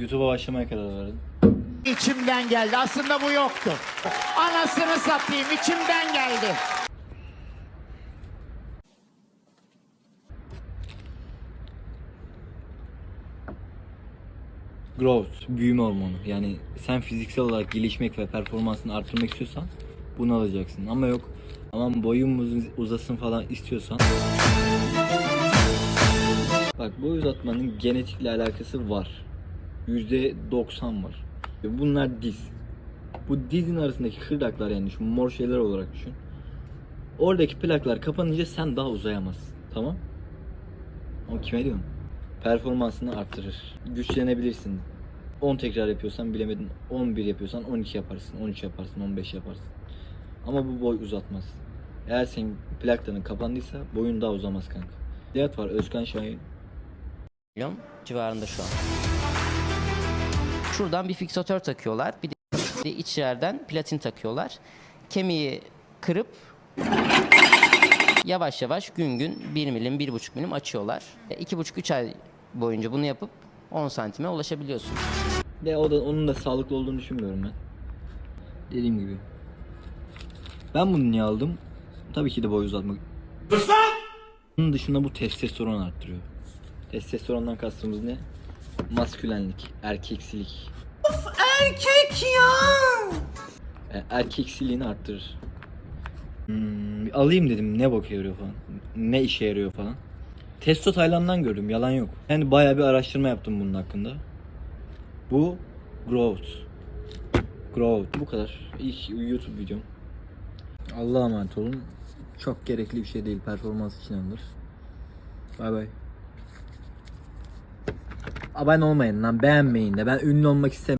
YouTube'a başlamaya karar verdim. İçimden geldi. Aslında bu yoktu. Anasını satayım içimden geldi. Growth, büyüme hormonu. Yani sen fiziksel olarak gelişmek ve performansını artırmak istiyorsan bunu alacaksın. Ama yok aman boyum uz- uzasın falan istiyorsan Bak boy uzatmanın genetikle alakası var. %90 var. Ve bunlar diz. Bu dizin arasındaki kırdaklar yani şu mor şeyler olarak düşün. Oradaki plaklar kapanınca sen daha uzayamazsın. Tamam? Ama kime diyorum? Performansını arttırır. Güçlenebilirsin. 10 tekrar yapıyorsan bilemedin 11 yapıyorsan 12 yaparsın, 13 yaparsın, 15 yaparsın. Ama bu boy uzatmaz. Eğer senin plakların kapandıysa boyun daha uzamaz kanka. Diyat var Özkan Şahin. milyon civarında şu an. Şuradan bir fiksatör takıyorlar. Bir de iç yerden platin takıyorlar. Kemiği kırıp yavaş yavaş gün gün 1 milim, 1,5 milim açıyorlar. 2,5-3 ay boyunca bunu yapıp 10 santime ulaşabiliyorsun. De o da onun da sağlıklı olduğunu düşünmüyorum ben. Dediğim gibi. Ben bunu niye aldım? Tabii ki de boy uzatmak. Bunun dışında bu testosteron arttırıyor. Testosterondan kastımız ne? Maskülenlik, erkeksilik. erkek ya. erkeksiliğini arttırır. Hmm, alayım dedim ne bok yarıyor falan. Ne işe yarıyor falan. Testo Tayland'dan gördüm yalan yok. Yani bayağı bir araştırma yaptım bunun hakkında. Bu growth. Growth. Bu kadar. İlk YouTube videom. Allah'a emanet olun. Çok gerekli bir şey değil. Performans için alınır. Bay bay. Abone olmayın lan. Beğenmeyin de. Ben ünlü olmak istemiyorum.